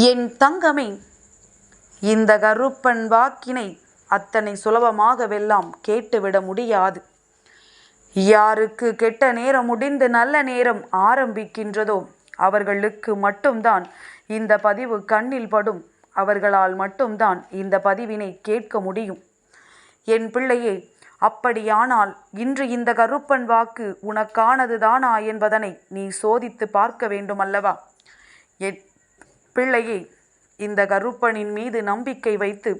என் தங்கமே இந்த கருப்பன் வாக்கினை அத்தனை சுலபமாகவெல்லாம் கேட்டுவிட முடியாது. யாருக்கு கெட்ட நேரம் முடிந்து நல்ல நேரம் ஆரம்பிக்கின்றதோ அவர்களுக்கு மட்டும்தான் இந்த பதிவு கண்ணில் படும். அவர்களால் மட்டும்தான் இந்த பதிவினை கேட்க முடியும். என் பிள்ளையே அப்படியானால் இன்று இந்த கருப்பன் வாக்கு உனக்கானதுதானா என்பதனை நீ சோதித்து பார்க்க வேண்டுமல்லவா? என் பிள்ளையே இந்த கருப்பனின் மீது நம்பிக்கை வைத்து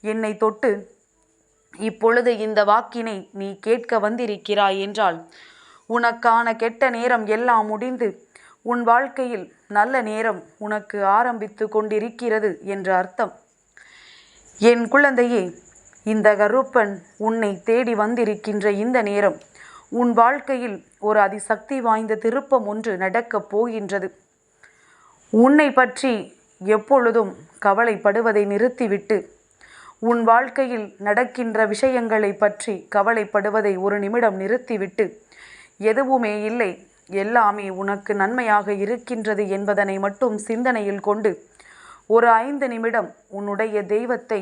என்னை தொட்டு இப்பொழுது இந்த வாக்கினை நீ கேட்க வந்திருக்கிறாய் என்றால் உனக்கான கெட்ட நேரம் எல்லாம் முடிந்து உன் வாழ்க்கையில் நல்ல நேரம் உனக்கு ஆரம்பித்து கொண்டிருக்கிறது என்று அர்த்தம். என் குழந்தையே இந்த கருப்பன் உன்னை தேடி வந்திருக்கின்ற இந்த நேரம் உன் வாழ்க்கையில் ஒரு அதிசக்தி வாய்ந்த திருப்பம் ஒன்று நடக்கப் போகின்றது. உன்னை பற்றி எப்பொழுதும் கவலைப்படுவதை நிறுத்திவிட்டு உன் வாழ்க்கையில் நடக்கின்ற விஷயங்களை பற்றி கவலைப்படுவதை ஒரு நிமிடம் நிறுத்திவிட்டு எதுவுமே இல்லை. எல்லாமே உனக்கு நன்மையாக இருக்கின்றது என்பதனை மட்டும் சிந்தனையில் கொண்டு ஒரு ஐந்து நிமிடம் உன்னுடைய தெய்வத்தை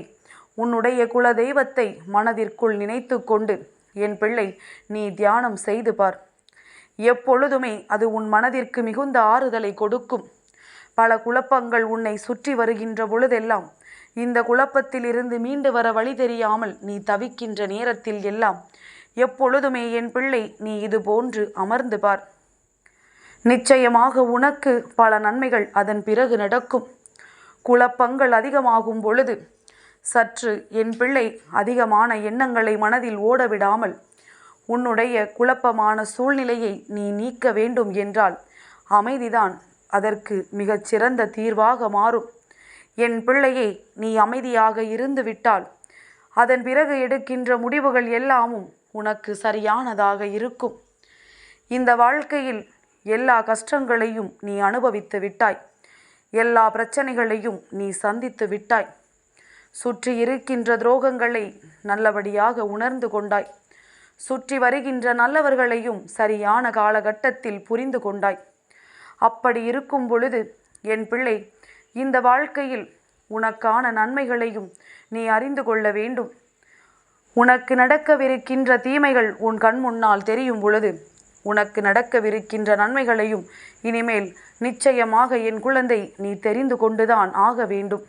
உன்னுடைய குல தெய்வத்தை மனதிற்குள் நினைத்து கொண்டு என் பிள்ளை நீ தியானம் செய்து பார். எப்பொழுதுமே அது உன் மனதிற்கு மிகுந்த ஆறுதலை கொடுக்கும். பல குழப்பங்கள் உன்னை சுற்றி வருகின்ற பொழுதெல்லாம் இந்த குழப்பத்திலிருந்து மீண்டு வர வழி தெரியாமல் நீ தவிக்கின்ற நேரத்தில் எல்லாம் எப்பொழுதுமே என் பிள்ளை நீ இது போன்று அமர்ந்து பார். நிச்சயமாக உனக்கு பல நன்மைகள் அதன் பிறகு நடக்கும். குழப்பங்கள் அதிகமாகும் பொழுது சற்று என் பிள்ளை அதிகமான எண்ணங்களை மனதில் ஓடவிடாமல் உன்னுடைய குழப்பமான சூழ்நிலையை நீ நீக்க வேண்டும் என்றால் அமைதிதான் அதற்கு மிகச் சிறந்த தீர்வாக மாறும். என் பிள்ளையே நீ அமைதியாக இருந்து விட்டால் அதன் பிறகு எடுக்கின்ற முடிவுகள் எல்லாமும் உனக்கு சரியானதாக இருக்கும். இந்த வாழ்க்கையில் எல்லா கஷ்டங்களையும் நீ அனுபவித்து விட்டாய். எல்லா பிரச்சனைகளையும் நீ சந்தித்து விட்டாய். சுற்றி இருக்கின்ற துரோகங்களை நல்லபடியாக உணர்ந்து கொண்டாய். சுற்றி வருகின்ற நல்லவர்களையும் சரியான காலகட்டத்தில் புரிந்து கொண்டாய். அப்படி இருக்கும் பொழுது என் பிள்ளை இந்த வாழ்க்கையில் உனக்கான நன்மைகளையும் நீ அறிந்து கொள்ள வேண்டும். உனக்கு நடக்கவிருக்கின்ற தீமைகள் உன் கண் முன்னால் தெரியும் பொழுது உனக்கு நடக்கவிருக்கின்ற நன்மைகளையும் இனிமேல் நிச்சயமாக என் குழந்தை நீ தெரிந்து கொண்டுதான் ஆக வேண்டும்.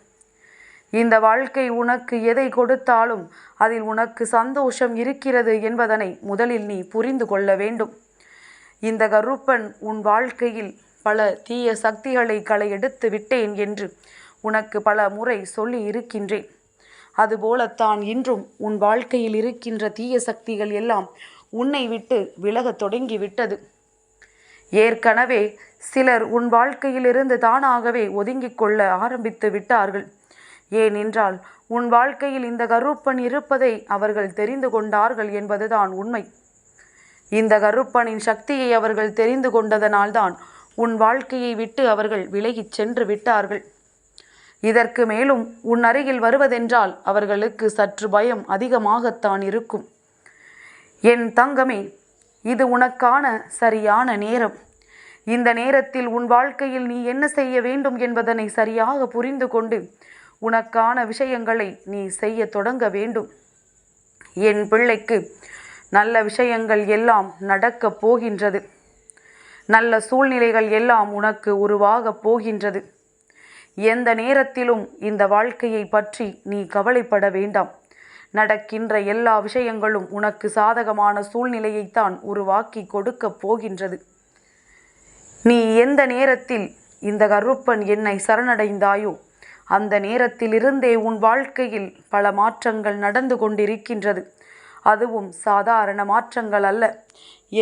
இந்த வாழ்க்கை உனக்கு எதை கொடுத்தாலும் அதில் உனக்கு சந்தோஷம் இருக்கிறது என்பதனை முதலில் நீ புரிந்து கொள்ள வேண்டும். இந்த கருப்பன் உன் வாழ்க்கையில் பல தீய சக்திகளை களை எடுத்து விட்டேன் என்று உனக்கு பல முறை சொல்லி இருக்கின்றேன். அதுபோலத்தான் இன்றும் உன் வாழ்க்கையில் இருக்கின்ற தீய சக்திகள் எல்லாம் உன்னை விட்டு விலகத் தொடங்கிவிட்டது. ஏற்கனவே சிலர் உன் வாழ்க்கையிலிருந்து தானாகவே ஒதுங்கிக் கொள்ள ஆரம்பித்து விட்டார்கள். ஏனென்றால் உன் வாழ்க்கையில் இந்த கருப்பன் இருப்பதை அவர்கள் தெரிந்து கொண்டார்கள் என்பதுதான் உண்மை. இந்த கருப்பனின் சக்தியை அவர்கள் தெரிந்து கொண்டதனால்தான் உன் வாழ்க்கையை விட்டு அவர்கள் விலகிச் சென்று விட்டார்கள். இதற்கு மேலும் உன் அருகில் வருவதென்றால் அவர்களுக்கு சற்று பயம் அதிகமாகத்தான் இருக்கும். என் தங்கமே இது உனக்கான சரியான நேரம். இந்த நேரத்தில் உன் வாழ்க்கையில் நீ என்ன செய்ய வேண்டும் என்பதனை சரியாக புரிந்து கொண்டு உனக்கான விஷயங்களை நீ செய்ய தொடங்க வேண்டும். என் பிள்ளைக்கு நல்ல விஷயங்கள் எல்லாம் நடக்கப் போகின்றது. நல்ல சூழ்நிலைகள் எல்லாம் உனக்கு உருவாகப் போகின்றது. எந்த நேரத்திலும் இந்த வாழ்க்கையை பற்றி நீ கவலைப்பட வேண்டாம். நடக்கின்ற எல்லா விஷயங்களும் உனக்கு சாதகமான சூழ்நிலையைத்தான் உருவாக்கி கொடுக்கப் போகின்றது. நீ எந்த நேரத்தில் இந்த கருப்பன் என்னை சரணடைந்தாயோ அந்த நேரத்திலிருந்தே உன் வாழ்க்கையில் பல மாற்றங்கள் நடந்து கொண்டிருக்கின்றது. அதுவும் சாதாரண மாற்றங்கள் அல்ல.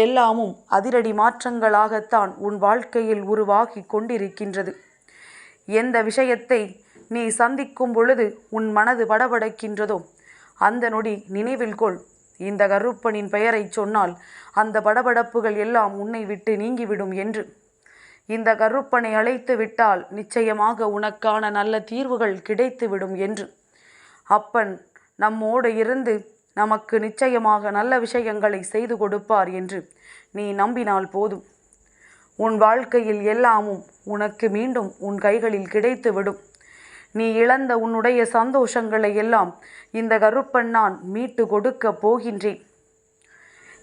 எல்லாமும் அதிரடி மாற்றங்களாகத்தான் உன் வாழ்க்கையில் உருவாகி கொண்டிருக்கின்றது. எந்த விஷயத்தை நீ சந்திக்கும் பொழுது உன் மனது படபடக்கின்றதோ அந்த நொடி நினைவில் கொள். இந்த கருப்பனின் பெயரை சொன்னால் அந்த படபடப்புகள் எல்லாம் உன்னை விட்டு நீங்கிவிடும் என்று. இந்த கருப்பனை அழைத்து விட்டால் நிச்சயமாக உனக்கான நல்ல தீர்வுகள் கிடைத்துவிடும் என்று. அப்பன் நம்மோடு இருந்து நமக்கு நிச்சயமாக நல்ல விஷயங்களை செய்து கொடுப்பார் என்று நீ நம்பினால் போதும். உன் வாழ்க்கையில் எல்லாமும் உனக்கு மீண்டும் உன் கைகளில் கிடைத்துவிடும் நீ இழந்த உன்னுடைய சந்தோஷங்களை எல்லாம் இந்த கருப்பன் நான் மீட்டு கொடுக்க போகின்றேன்.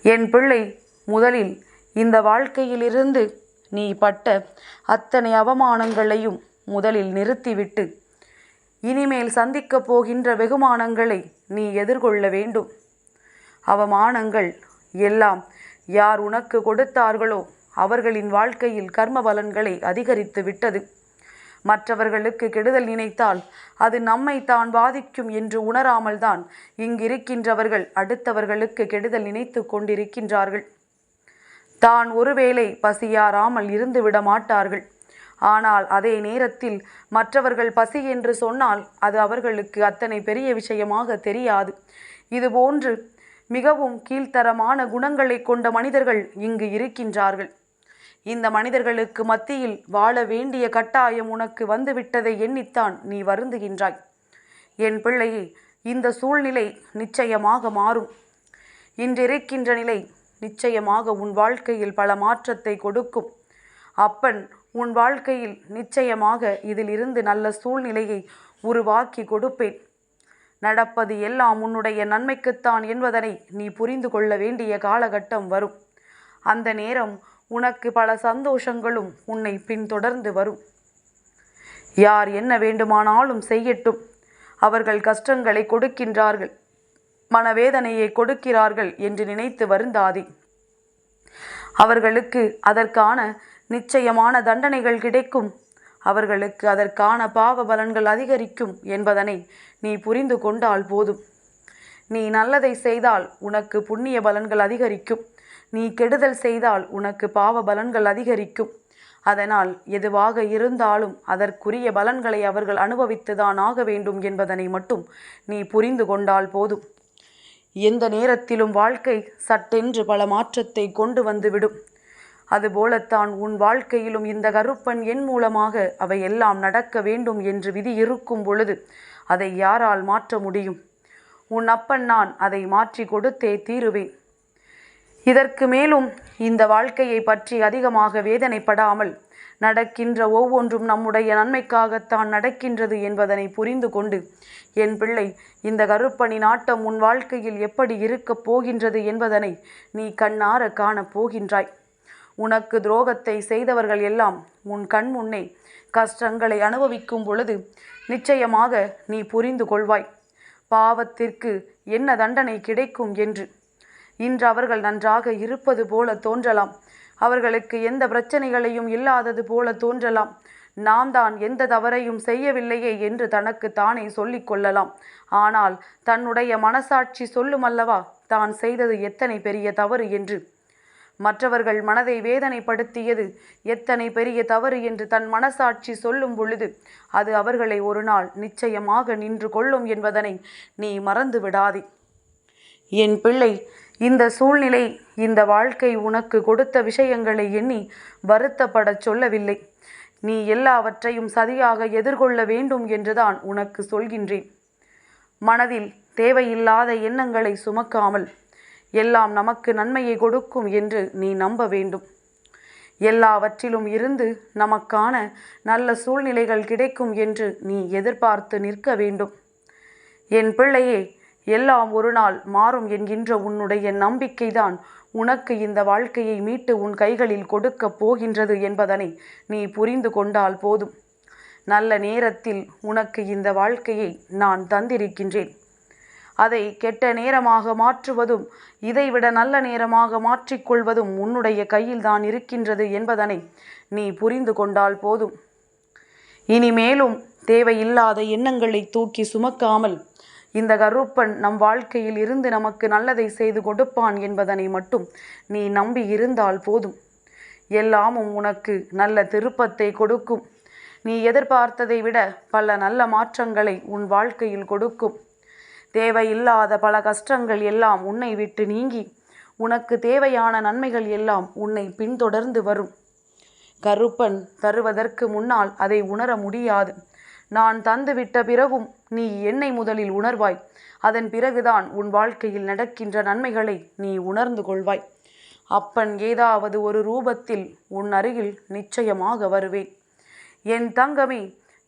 என் பிள்ளை முதலில் இந்த வாழ்க்கையிலிருந்து நீ பட்ட அத்தனை அவமானங்களையும் முதலில் நிறுத்திவிட்டு இனிமேல் சந்திக்கப் போகின்ற வெகுமானங்களை நீ எதிர்கொள்ள வேண்டும். அவமானங்கள் எல்லாம் யார் உனக்கு கொடுத்தார்களோ அவர்களின் வாழ்க்கையில் கர்ம பலன்களை அதிகரித்து விட்டது. மற்றவர்களுக்கு கெடுதல் நினைத்தால் அது நம்மை தான் பாதிக்கும் என்று உணராமல் தான் இங்கிருக்கின்றவர்கள் அடுத்தவர்களுக்கு கெடுதல் நினைத்து கொண்டிருக்கின்றார்கள். தான் ஒருவேளை பசியாராமல் இருந்துவிட மாட்டார்கள். ஆனால் அதே நேரத்தில் மற்றவர்கள் பசி என்று சொன்னால் அது அவர்களுக்கு அத்தனை பெரிய விஷயமாக தெரியாது. இதுபோன்று மிகவும் கீழ்த்தரமான குணங்களை கொண்ட மனிதர்கள் இங்கு இருக்கின்றார்கள். இந்த மனிதர்களுக்கு மத்தியில் வாழ வேண்டிய கட்டாயம் உனக்கு வந்துவிட்டதை எண்ணித்தான் நீ வருந்துகின்றாய். என் பிள்ளையே இந்த சூழ்நிலை நிச்சயமாக மாறும். இன்றிருக்கின்ற நிலை நிச்சயமாக உன் வாழ்க்கையில் பல மாற்றத்தை கொடுக்கும். அப்பன் உன் வாழ்க்கையில் நிச்சயமாக இதிலிருந்து நல்ல சூழ்நிலையை உருவாக்கி கொடுப்பேன். நடப்பது எல்லாம் உன்னுடைய நன்மைக்குத்தான் என்பதனை நீ புரிந்து கொள்ள வேண்டிய காலகட்டம் வரும். அந்த நேரம் உனக்கு பல சந்தோஷங்களும் உன்னை பின்தொடர்ந்து வரும். யார் என்ன வேண்டுமானாலும் செய்யட்டும். அவர்கள் கஷ்டங்களை கொடுக்கின்றார்கள். மனவேதனையை கொடுக்கிறார்கள் என்று நினைத்து வருந்தாதே. அவர்களுக்கு அதற்கான நிச்சயமான தண்டனைகள் கிடைக்கும். அவர்களுக்கு அதற்கான பாவ பலன்கள் அதிகரிக்கும் என்பதனை நீ புரிந்து கொண்டால் போதும். நீ நல்லதை செய்தால் உனக்கு புண்ணிய பலன்கள் அதிகரிக்கும். நீ கெடுதல் செய்தால் உனக்கு பாவ பலன்கள் அதிகரிக்கும். அதனால் எதுவாக இருந்தாலும் அதற்குரிய பலன்களை அவர்கள் அனுபவித்துதான் ஆக வேண்டும் என்பதனை மட்டும் நீ புரிந்து கொண்டால் போதும். எந்த நேரத்திலும் வாழ்க்கை சட்டென்று பல மாற்றத்தை கொண்டு வந்துவிடும் அதுபோலத்தான் உன் வாழ்க்கையிலும் இந்த கருப்பன் என் மூலமாக அவை எல்லாம் நடக்க வேண்டும் என்று விதி இருக்கும் பொழுது அதை யாரால் மாற்ற முடியும்? உன் அப்பன் நான் அதை மாற்றி கொடுத்தே தீருவேன். இதற்கு மேலும் இந்த வாழ்க்கையை பற்றி அதிகமாக வேதனைப்படாமல் நடக்கின்ற ஒவ்வொன்றும் நம்முடைய நன்மைக்காகத்தான் நடக்கின்றது என்பதனை புரிந்து கொண்டு என் பிள்ளை இந்த கருப்பணி நாட்டம் உன் வாழ்க்கையில் எப்படி இருக்கப் போகின்றது என்பதனை நீ கண்ணார காணப் போகின்றாய். உனக்கு துரோகத்தை செய்தவர்கள் எல்லாம் உன் கண் முன்னே கஷ்டங்களை அனுபவிக்கும் பொழுது நிச்சயமாக நீ புரிந்து கொள்வாய். பாவத்திற்கு என்ன தண்டனை கிடைக்கும் என்று. இன்று அவர்கள் நன்றாக இருப்பது போல தோன்றலாம். அவர்களுக்கு எந்த பிரச்சனைகளையும் இல்லாதது போல தோன்றலாம். நாம் தான் எந்த தவறையும் செய்யவில்லையே என்று தனக்கு தானே சொல்லிக் கொள்ளலாம். ஆனால் தன்னுடைய மனசாட்சி சொல்லுமல்லவா? தான் செய்தது எத்தனை பெரிய தவறு என்று. மற்றவர்கள் மனதை வேதனைப்படுத்தியது. எத்தனை பெரிய தவறு என்று தன் மனசாட்சி சொல்லும் பொழுது அது அவர்களை ஒரு நாள் நிச்சயமாக நின்று கொள்ளும் என்பதனை நீ மறந்து விடாதே. என் பிள்ளை இந்த சூழ்நிலை இந்த வாழ்க்கை உனக்கு கொடுத்த விஷயங்களை எண்ணி வருத்தப்படச் சொல்லவில்லை. நீ எல்லாவற்றையும் சரியாக எதிர்கொள்ள வேண்டும் என்றுதான் உனக்கு சொல்கின்றேன். மனதில் தேவையில்லாத எண்ணங்களை சுமக்காமல் எல்லாம் நமக்கு நன்மையை கொடுக்கும் என்று நீ நம்ப வேண்டும். எல்லாவற்றிலும் இருந்து நமக்கான நல்ல சூழ்நிலைகள் கிடைக்கும் என்று நீ எதிர்பார்த்து நிற்க வேண்டும். என் பிள்ளையே எல்லாம் ஒரு நாள் மாறும் என்கின்ற உன்னுடைய நம்பிக்கைதான் உனக்கு இந்த வாழ்க்கையை மீட்டு உன் கைகளில் கொடுக்கப் போகின்றது என்பதனை நீ புரிந்து கொண்டால் போதும். நல்ல நேரத்தில் உனக்கு இந்த வாழ்க்கையை நான் தந்திருக்கின்றேன். அதை கெட்ட நேரமாக மாற்றுவதும் இதைவிட நல்ல நேரமாக மாற்றிக்கொள்வதும் உன்னுடைய கையில்தான் இருக்கின்றது என்பதனை நீ புரிந்து கொண்டால் போதும். இனிமேலும் தேவையில்லாத எண்ணங்களை தூக்கி சுமக்காமல் இந்த கருப்பன் நம் வாழ்க்கையில் இருந்து நமக்கு நல்லதை செய்து கொடுப்பான் என்பதனை மட்டும் நீ நம்பி இருந்தால் போதும். எல்லாமும் உனக்கு நல்ல திருப்பத்தை கொடுக்கும். நீ எதிர்பார்த்ததை விட பல நல்ல மாற்றங்களை உன் வாழ்க்கையில் கொடுக்கும். தேவையில்லாத பல கஷ்டங்கள் எல்லாம் உன்னை விட்டு நீங்கி உனக்கு தேவையான நன்மைகள் எல்லாம் உன்னை பின்தொடர்ந்து வரும். கருப்பன் தருவதற்கு முன்னால் அதை உணர முடியாது. நான் தந்துவிட்ட பிறகும் நீ என்னை முதலில் உணர்வாய். அதன் பிறகுதான் உன் வாழ்க்கையில் நடக்கின்ற நன்மைகளை நீ உணர்ந்து கொள்வாய். அப்பன் ஏதாவது ஒரு ரூபத்தில் உன் அருகில் நிச்சயமாக வருவேன். என் தங்கமே